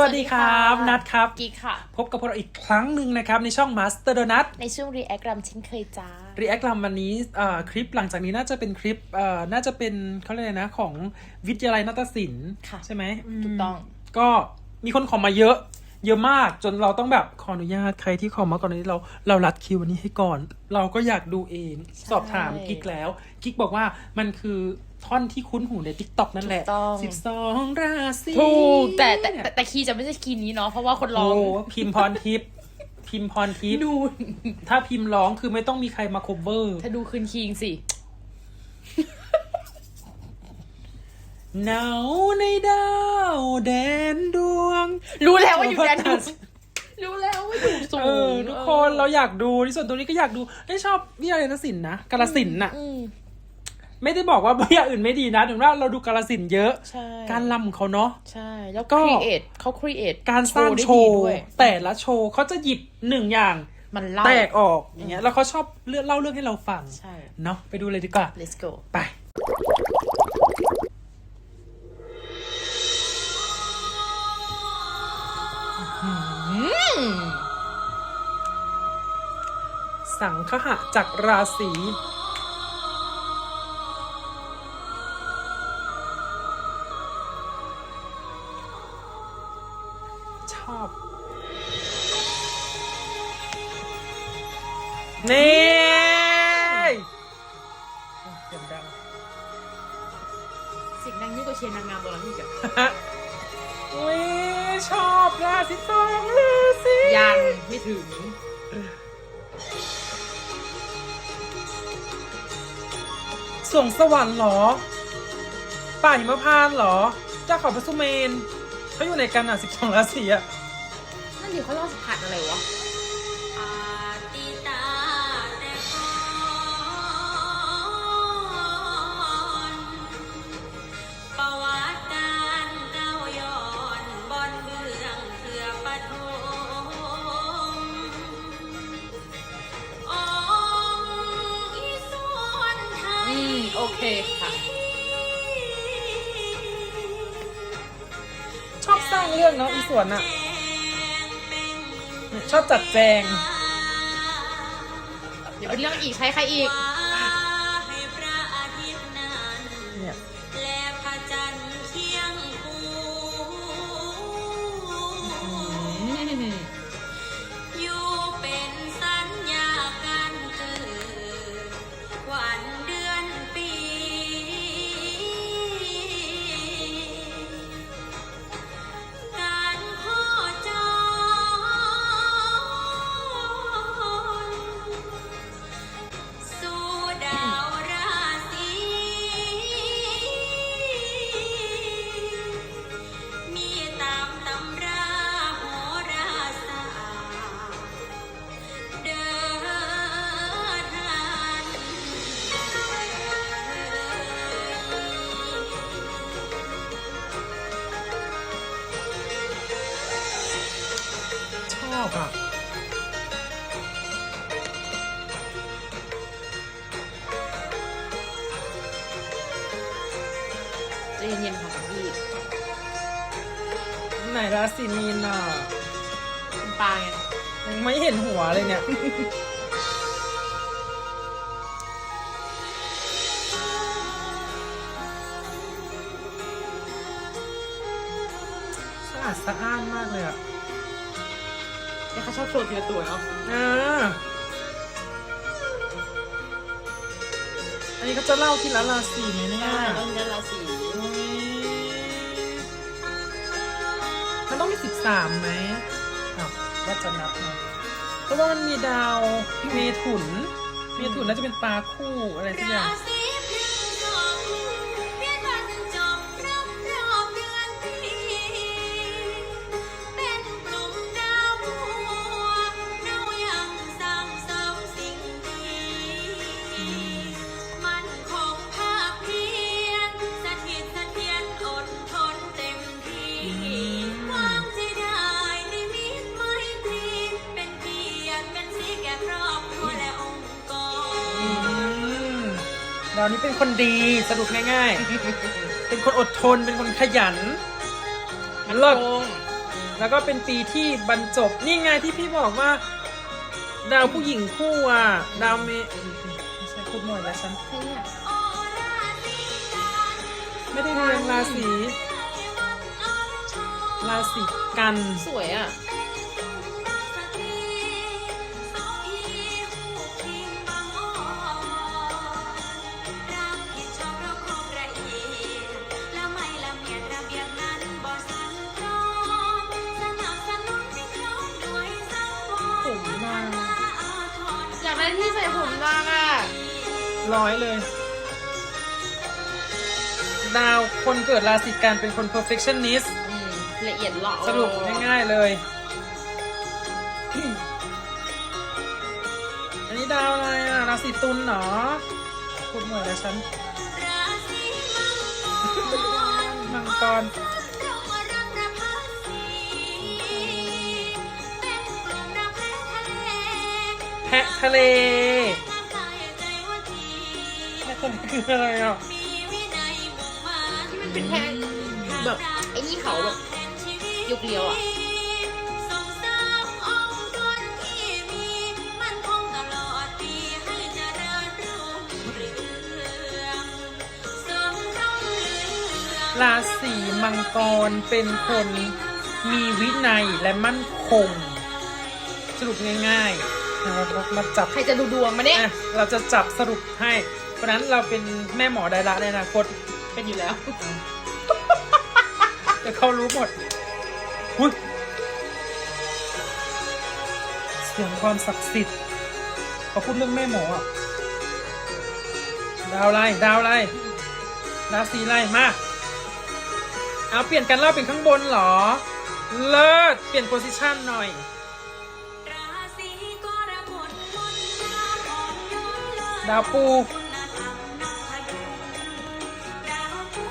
สวัสดีครับ นัดครับกิ๊กค่ะ พบกับพวกเราอีกครั้งหนึ่งนะครับ ในช่อง Master Donut ในช่วง React รำเช่นเคยจ้า React ลำวันนี้เอ่อคลิปหลังจากนี้น่าจะเป็นคลิปเอ่อน่าจะเป็นเขาเรียกอะไรนะของวิทยาลัยนาฏศิลป์ค่ะใช่ไหมมถูกต้อง ก็มีคนขอมาเยอะ เยอะมากจนเราต้องแบบขออนุญาตใครที่ขอมาก่อนนี้เราเรารัดคิววันนี้ให้ก่อน เราก็อยากดูเองสอบถามกิ๊กแล้ว กิ๊กบอกว่ามันคือ ท่อนที่คุ้นหูใน t ิ k t o k นั่นแหละถูกต้อง สิบสองราศีถูกแต่แต่แต่แต่คีย์จะไม่ใช่คีย์นี้เนาะเพราะว่าคนร้องโอ้พิมพ์พรทิพย์พิมพ์พรทิพย์ดูถ้าพิมพ์ร้องคือไม่ต้องมีใครมา cover ถ้าดูคืนคิงสิ หนาวในดาวแดนดวง รู้แล้วว่าอยู่แดนเออรู้แล้วว่าอยู่สูงเออทุกคนเราอยากดูที่ส่วนตัวนี้ก็อยากดูได้ชอบวิทยาลัยนศิลป์นะกาลสินธุ์น่ะ อืม ไม่ได้บอกว่าวิทยาอื่นไม่ดีนะถึงว่าเราดูกาลสินธุ์เยอะ ใช่ การลำของเขาเนาะ ใช่ แล้วก็ก็ create เขา create การสร้างได้โชดีว์ด้วยแต่ละโชว์เขาจะหยิบหนึ่งอย่างมันเล่าแตกออกอย่างเงี้ยแล้วเขาชอบเลือกเล่าเรื่องให้เราฟังใช่เนาะไปดูเลยดีกว่า let's go ไปสังคหะจากราศี นี่โอ้เสียงดังเสิ่งดังยิ่งกว่าเชียร์นางงามตอนนั้นอีกอะอุ้ยชอบราศีสองราศียังไม่ถึงสวงสวรรค์เหรอ ป่าหิมพานต์เหรอ เจ้าเขาพระสุเมนเขาอยู่ในกันอะสิบสองราศีอะ นั่นดิเขาเล่าผ่านอะไรวะ สวนอะชอบจัดแจง เดี๋ยวเป็นเรื่องอีกใช้ใครอีก ไหนราศีมีนอะเป็นปลาไงยังไม่เห็นหัวเลยเนี่ย สะอาดสะอ้านมากเลยอะเนี่ยเขาชอบโชว์ทีละตัวเนาะอ่าอันนี้เขาจะเล่าทีละราศีไหมเนี่ยต้นเดือนราศี สามไหมอ้าวว่าจะนับไหมเพราะว่ามันมีดาวเมถุน เมถุนน่าจะเป็นปลาคู่อะไรสักอย่าง นี้เป็นคนดีสรุปง่ายๆ เป็นคนอดทนเป็นคนขยันมันเลิศโกงแล้วก็เป็นปีที่บรรจบนี่ไงที่พี่บอกว่า ดาวผู้หญิงคู่อะดาวเมไม่ใช่พูดหมดแล้วฉันใช่เนี่ยโอราศีกันไม่ได้เรียงราศีวันอ่อนช้อยราศีกันสวยอะ รอยที่ใส่ผมนางอะร้อยเลย ดาวคนเกิดราศีกันเป็นคน perfectionist อืมละเอียดหล่อสรุปง่ายๆเลย อันนี้ดาวอะไรอะ ราศีตุลเหรอพูดเหมดแล้วฉันราศีมังกร ทะเลคืออะไรอะมีวินัยมุ่งมั่นที่มันเป็นแพงแบบไอ้นี่เขาแบบแห่งชีวิตยุคเดียวอะส่งเสริมองค์กรที่มีมันคงตลอดปีให้เจริญรุ่งเรืองสมคำลือราศีมังกรเป็นคนมีวินัยและมั่นคง สรุปง่าย ๆ เรามาจับใครจะดูดวงมาเนี่ยอะเราจะจับสรุปให้ เพราะฉะนั้นเราเป็นแม่หมอไดระในอนาคตเป็นอยู่แล้วแต่เขารู้หมดอุ๊ยเสียงความศักดิ์สิทธิ์เขาพูดเรื่องแม่หมออะดาวอะไรดาวอะไรดาวสีอะไรมาเอาเปลี่ยนกันเล่าเป็นข้างบนเหรอ เลิศเปลี่ยนโพสิชันหน่อย ดาวปูคุณธรรมนำพดุงดาวปู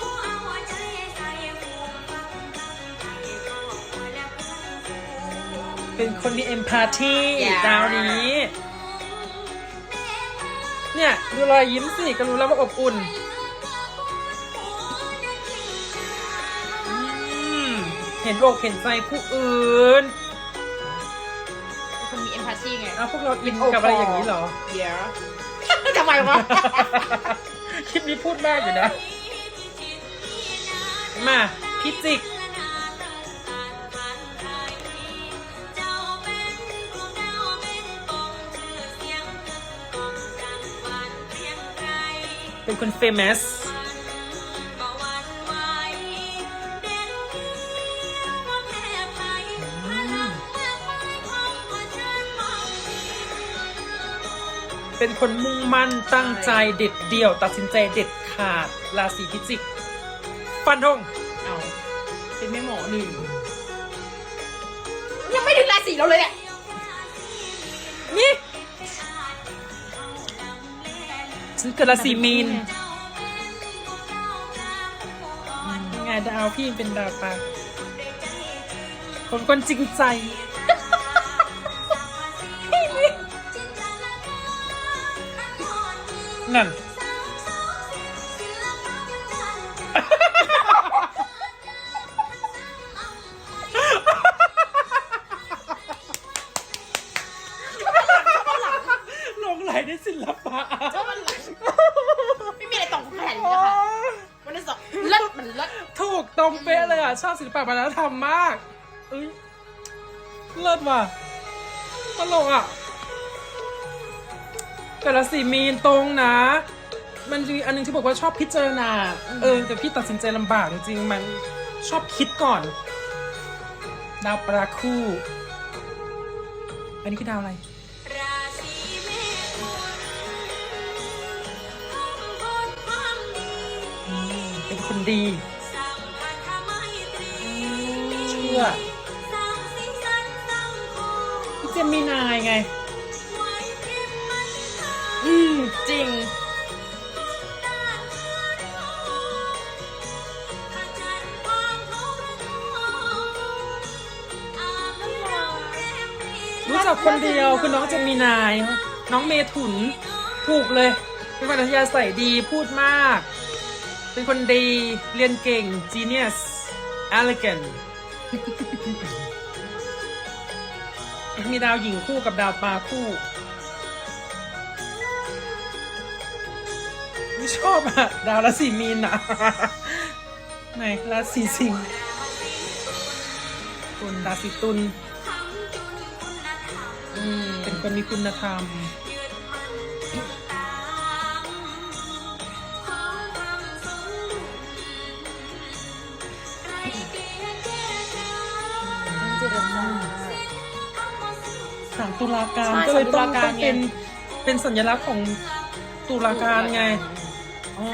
ผู้เอาใจใส่ผูกพันตั้งใจครอบครัวและเพื่อนฝูงเป็นคนมีเอมพาธีอย่าดาวนี้ เนี่ย ดูรอยยิ้มสิก็รู้แล้วว่าอบอุ่นอืมเห็นอกเห็นใจผู้อื่นเป็นคนมีเอมพัตซีไง เอาพวกเราอินกับอะไรอย่างนี้เหรอ เดี๋ยวทำ ไมวะ คลิปนี้พูดมากอยู่นะ มาพิจิกเจ้าเป็นคนเฟมัส เป็นคนมุ่งมั่นตั้งใจเด็ดเดี่ยว ตัดสินใจเด็ดขาดราศีพิจิก ฟันธงเอาเป็นแม่หมอหนึ่งยังไม่ถึงราศีเราเลยเนี่ยนี่ฉันเกิดราศีมีนยังไงดาวพี่เป็นดาวตาผมคนจริงใจ นั่นหลงไหลในศิลปะชอบมันหลังไม่มีอะไรตรงขนาดนี้นะคะมันได้สองเลิศมันเลิศถูกตรงเป๊ะเลยอะ ชอบศิลปะวัฒนธรรมมาก เอ้ย เลิศว่ะตลกอะ แต่ละสีมีนตรงนะ มันจะมีอันหนึงที่บอกว่าชอบพิจารณา เออ แต่พี่ตัดสินใจลำบากจริงๆมันชอบคิดก่อน ดาวปลาคู่ อันนี้คือดาวอะไรราศีเมถุนทำบุญความดีอืมเป็นคนดีสร้างพันธไมตรีเชื่อสร้างสีสันสังคมพี่เจมินายไง ริงๆรู้จักข์ระทมอาบน้ำเราเรียบเรียงรู้จักคนเดียวคือน้องเจมินาย น้องเมถุน ถูกเลยเป็นคนอัธยาศัยดีพูดมาก เป็นคนดี เรียนเก่ง genius elegant มีดาวหญิงคู่กับดาวปลาคู่ ไม่ชอบอะดาวราศีมีนอะไหนราศีสิงห์ตุลราศีตุลอืมเป็นคนมีคุณธรรมเจริญมากสามตุลาการใช่ก็เลยต้องสามตุลาการต้องเป็นไง เป็นสัญลักษณ์ของตุลาการไง อ๋อ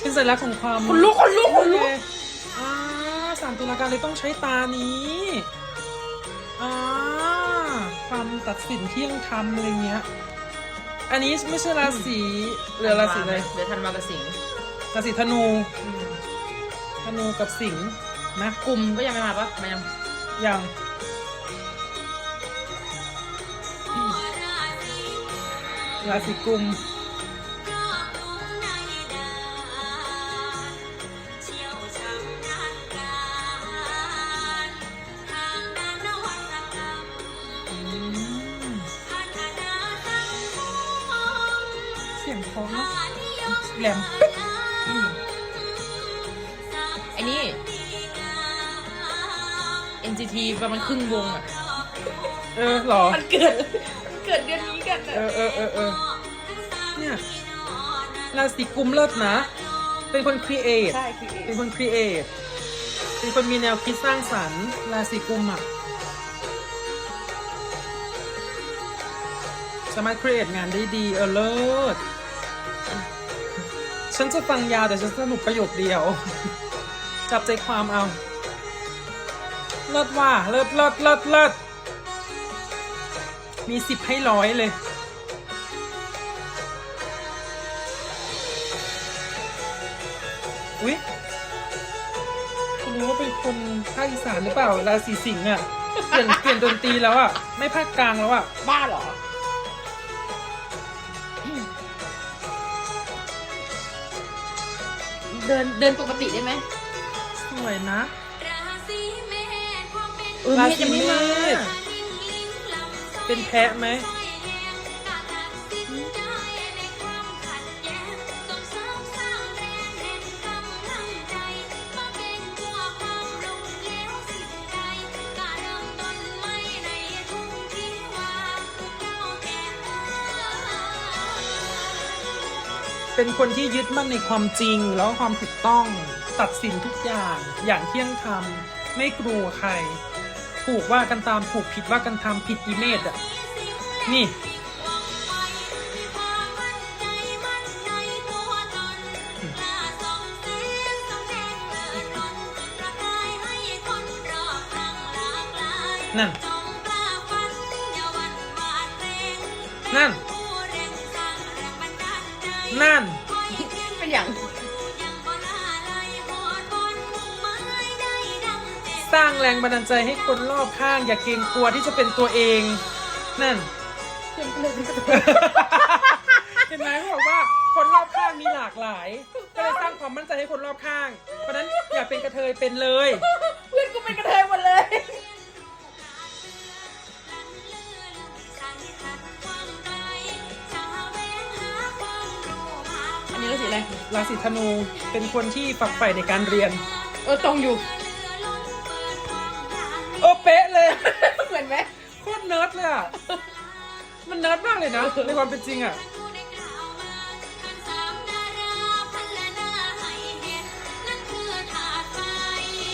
เป็นสัญลักษณ์ของความคนลุกคนลุกคนลุกโอเอ่าสามตุลาการเลยต้องใช้ตานี้อ่าความตัดสินเที่ยงธรรมอะไรเงี้ย อันนี้ไม่ใช่ราศีเหลือราศีอะไรเดี๋ยวทันมากับสิงห์ราศีธนูธนูกับสิงห์นะกลุ่มก็ยังไม่มาปะมายังอย่าง ราศีกุมอืมเสียงเพราะเนอะแหลมปึ๊กไอ้นี่ NCT ประมาณครึ่งวงอะ เออเหรอ มันเกิด มันเกิดเดือนนี้กัน เออเออเออเออเนี่ยราศีกุมเลิศนะ เป็นคนครีเอทใช่คือเป็นคนครีเอทเป็นคนมีแนวคิดสร้างสรรค์ราศีกุมอะสามารถครีเอทงานได้ดีเออเลิศฉันจะฟังยาวแต่ฉันสรุปประโยคเดียว จับใจความเอา เลิศว่าเลิศเลิศเลิศเลิศมีสิบให้ร้อยเลย อุ๊ยคุณรู้ว่าเป็นคนภาคอีสานหรือเปล่าราศีสิงห์อะ เปลี่ยนเปลี่ยนดนตรีแล้วอะ ไม่ภาคกลางแล้วอะ บ้าเหรอ เดินเดินปกติได้ไหมสวยนะ เออราเมฆศียังไม่มาเมษเป็นแพะไหม เป็นคนที่ยึดมั่นในความจริงแล้วความถูกต้องตัดสินทุกอย่างอย่างเที่ยงธรรมไม่กลัวใคร ถูกว่ากันตามถูกผิดว่ากันทำผิดอีเมดอะนี่นั่น นั่น นั่น เป็นอย่างสร้างแรงบันดาลใจให้คนรอบข้าง อย่าเกรงกลัวที่จะเป็นตัวเอง นั่นเพื่อนเพื่อนก็จะเห็นไหมเขาบอกว่าคนรอบข้างมีหลากหลาย ก็เลยสร้างความมั่นใจให้คนรอบข้าง เพราะฉะนั้นอยากเป็นกระเทยเป็นเลย เพื่อนก็เป็นกระเทยหมดเลย รราศีธนูเป็นคนที่ฝักใฝ่ในการเรียน เออตรงอยู่ โอ้เป๊ะเลย เหมือนไหมโคตรเนิร์ดเลยอะ มันเนิร์ดมากเลยนะ ในความเป็นจริงอะ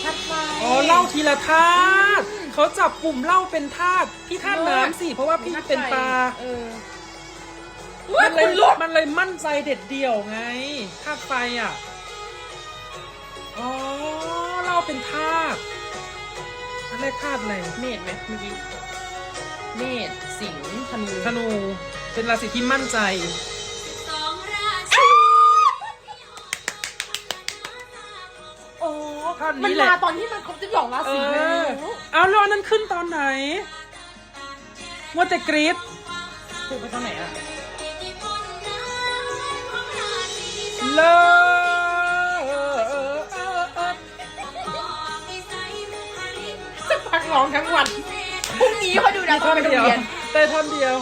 ทัดไฟอ๋อเล่าทีละธาตุเขาจับกลุ่มเล่าเป็นธาตุพี่ธาตุน้ำสิ เพราะว่าพี่เป็นปลา เออ มันเลยคุณลุกมันเลยมั่นใจเด็ดเดี่ยวไงธาตุไฟอะ อ๋อเล่าเป็นธาตุอันแรกธาตุอะไร เมษไหมเมื่อกี้เมษสิงห์ธนูธนู เป็นราศีที่มั่นใจโอ้ท่อนมันนี้แหละ มาตอนที่มันครบสิบสองราเอศีเลอยเอาแล้วอันนั้นขึ้นตอนไหนมัวแต่กรี๊ดคือไปตอนไหนอะ เลิศจะพักร้องทั้งวันพรุ่งนี้เขาดูนะตอนไปโรงเรียนแต่ท่อนเดียว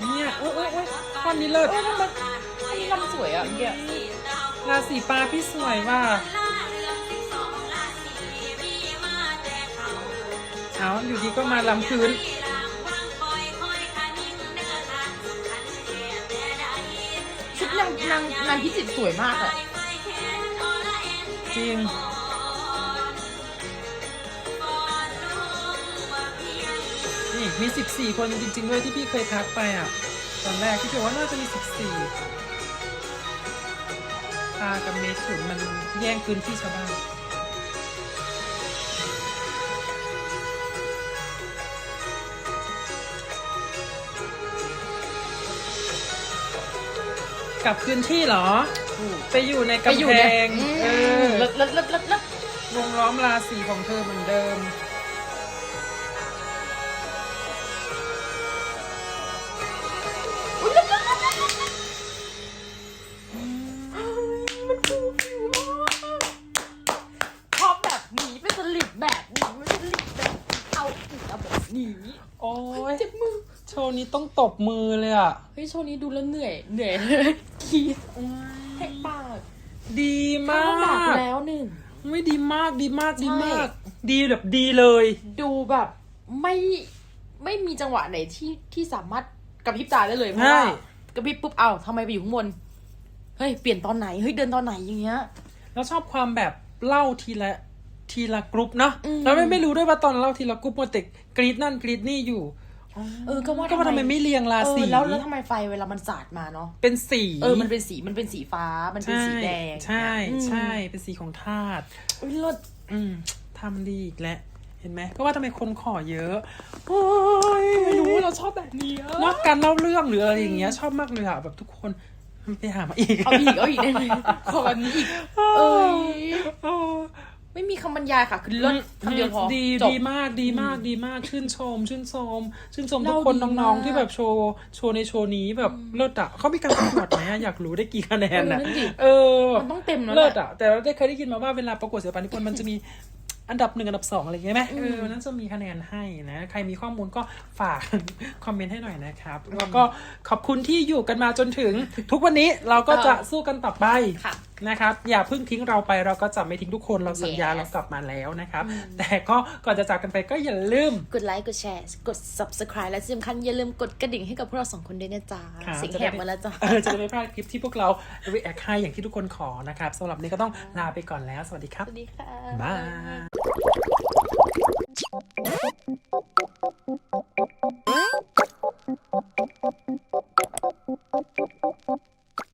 เนี่ยโอ้ยโอ้ยโอ้ยท่อนนี้เลิศเอ้ยมันอันนี้ลำสวยอะเนี่ยราศีปลาพี่สวยว่ะเอาอยู่ดีก็มาลำพื้นางนางนางพิจิตรสวยมากอะจริง นี่มี 14 คนจริงๆด้วยที่พี่เคยทักไปอะ ตอนแรกที่พี่บอกว่าน่าจะมี 14ตากับเมถุนมันแย่งพื้นที่ชาวบ้าน กลับพื้นที่เหรอ ไปอยู่ในไปกำอยู่แพในงเออเลิศเลิศเลิศเลิศเลิศวงล้อมราศีของเธอเหมือนเดิม อุ๊ยเลิศเลิศเลิศเลิศมันฟูฟิวมากชอบแบบนี้เป็นสลิปแบบนี้ไม่ใช่สลิปแบบเอาอีกเอาแบบนี้โอ้ยเจ็บมือ โชว์นี้ต้องตบมือเลยอะ เฮ้ยโชว์นี้ดูแล้วเหนื่อยเหนื่อยเลย กรีดแหกปากดีมาข้าวหนักกแล้วหนึ่ง ไม่ดีมากดีมากดีมากใช่ดีแบบดีเลย ดูแบบไม่ไม่มีจังหวะไหนที่ที่สามารถกระพริบตาได้เลยเพราะใช่ว่ากระพริบปุ๊บเอ้าทำไมไปอยู่ข้างบน เฮ้ย เปลี่ยนตอนไหน เฮ้ย เดินตอนไหนอย่างเงี้ย แล้วชอบความแบบเล่าทีละทีละกรุ๊ปเนาะอืม แล้วไม่ไม่รู้ด้วยว่าตอนเล่าทีละกรุ๊ปมันติดกรีดนั่นกรีดนี่อยู่ เออก็ว่าก็ว่าทำไมไม่เรียงราศีเออแล้วแล้วทำไมไฟเวลามันสาดมาเนาะเป็นสี เออมันเป็นสีมันเป็นสีฟ้ามันเป็นใช่สีแดงใช่อืมใช่ เป็นสีของธาตุอุ้ยเลิศอืมทำดีอีกแล้วเห็นไหมก็ว่าทำไมคนขอเยอะโอ้ยไม่รู้เราชอบแบบนี้อะนอกการเล่าเรื่องหรืออะไรอย่างเงี้ย ชอบมากเลยอะแบบทุกคนไปหามาอีกเอาอีกเอาอีกได้ไหมขอแบบนี้อีก เอ้ย โอ้ ไม่มีคำบรรยายค่ะ คือเลิศคำเดียวพอดีจบ ดีมากดีมากดีมากชื่นชม ชื่นชม ชื่นชมทุเล่ากคนดีน้องมากๆที่แบบโชว์โชว์ในโชว์นี้แบบเลิศอะเขามีการประกวดไหมอะอยากรู้ได้กี่คะแนนอะเออนั่นดิ เออ มันต้องเต็มแล้วเลิศแหละอะแต่เราได้เคยได้ยินมาว่าเวลาประกวดศิลปะนิพนธ์มันจะมีอันดับหนึ่งอันดับสองอะไรอย่างเงี้ยไหมเออนั่นจะมีคะแนนให้นะ ใครมีข้อมูลก็ฝาก คอมเมนต์ให้หน่อยนะครับ แล้วก็ขอบคุณที่อยู่กันมาจนถึง ทุกวันนี้เราก็จะสู้กันต่อไป ค่ะ นะครับ อย่าเพิ่งทิ้งเราไปเราก็จะไม่ทิ้งทุกคนเราสัญญา Yes เรากลับมาแล้วนะครับ แต่ก็ก่อนจะจากกันไปก็อย่าลืม กดไลค์ กดแชร์ กด subscribe และที่สำคัญอย่าลืมกดกระดิ่งให้กับพวกเราสองคนด้วยนะจ๊ะค่ะเสียงจะแหได้บมาแล้วจ้ะ เออจะได้ไม่พลาดคลิปที่พวกเรา react ให้อย่างที่ทุกคนขอนะครับสำหรับนี้ก็ต้องลาไปก่อนแล้ว สวัสดีครับสวัสดีค่ะ บาย